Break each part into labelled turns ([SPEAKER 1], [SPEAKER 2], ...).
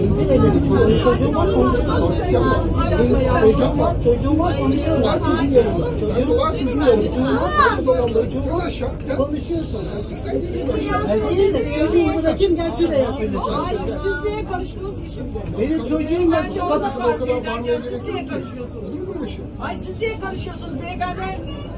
[SPEAKER 1] Çocuğum var konuşuyorum. Çocuğum var, çocuğum var konuşuyorum. Var çocuğum yanımda. Çocuğum var çocuğum yanımda. Çocuğum var çocuğum var. Konuşuyorsun. Ben değil de çocuğumu bırakayım gel şuraya yapayım.
[SPEAKER 2] Hayır siz niye karıştınız ki şimdi?
[SPEAKER 1] Benim çocuğum var.
[SPEAKER 2] Ben de orada fark ederken siz niye karışıyorsunuz? Ay siz niye karışıyorsunuz beyefendi?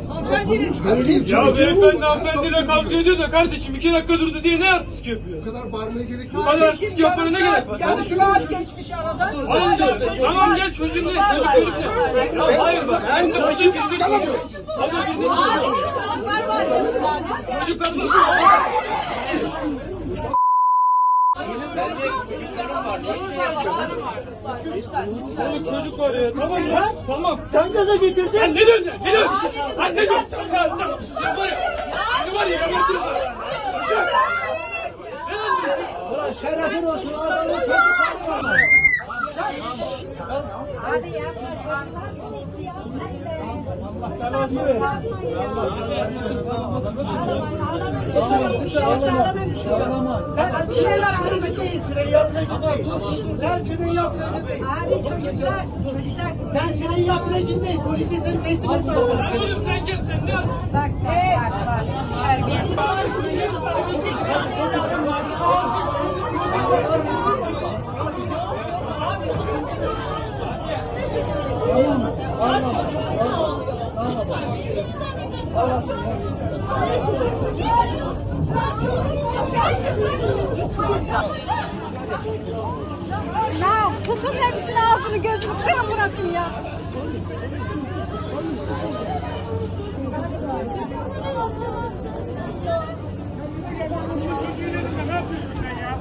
[SPEAKER 2] Hanımefendi.
[SPEAKER 1] Benim
[SPEAKER 3] Ya beyefendi hanımefendiyle kavga ediyor da kardeşim iki dakika durdu diye ne artistik yapıyor?
[SPEAKER 4] Bu kadar bağırmaya gerek
[SPEAKER 3] Bu
[SPEAKER 4] yok.
[SPEAKER 3] kadar artistik yapmana ne gerek var?
[SPEAKER 2] Saat geçmiş aradan. Hala çocuk
[SPEAKER 3] tamam
[SPEAKER 2] var.
[SPEAKER 3] gel çocuğun ne? Çocuk çocuk ne? Hayır bak. Ben çocuk girecek çocuk. Hadi çocuk. Çocuk kalsın. Oğlum çocuk var ya. Tamam ya. Tamam.
[SPEAKER 1] Sen gaza getirdin.
[SPEAKER 3] Sen ne ya? Ne diyorsun? Sen ne diyorsun? Sen sen sen sen var ya. Ne var ya? Yabancı var. Sen.
[SPEAKER 1] Ulan şerefin olsun Sen şeyler kırmızıyız. Yapmayacak değil. Sen yapmayacak değil.
[SPEAKER 5] Abi çocuklar, çocuklar.
[SPEAKER 1] Sen yapmayacak değil. Polise seni teslim
[SPEAKER 3] oğlum sen gel sen ne yapıyorsun?
[SPEAKER 5] Bak bak bak bak. Terbiyesiz. Ya tutun hepsini ağzını gözünü kırın bırakın ya.
[SPEAKER 3] Ne yapıyorsun sen ya?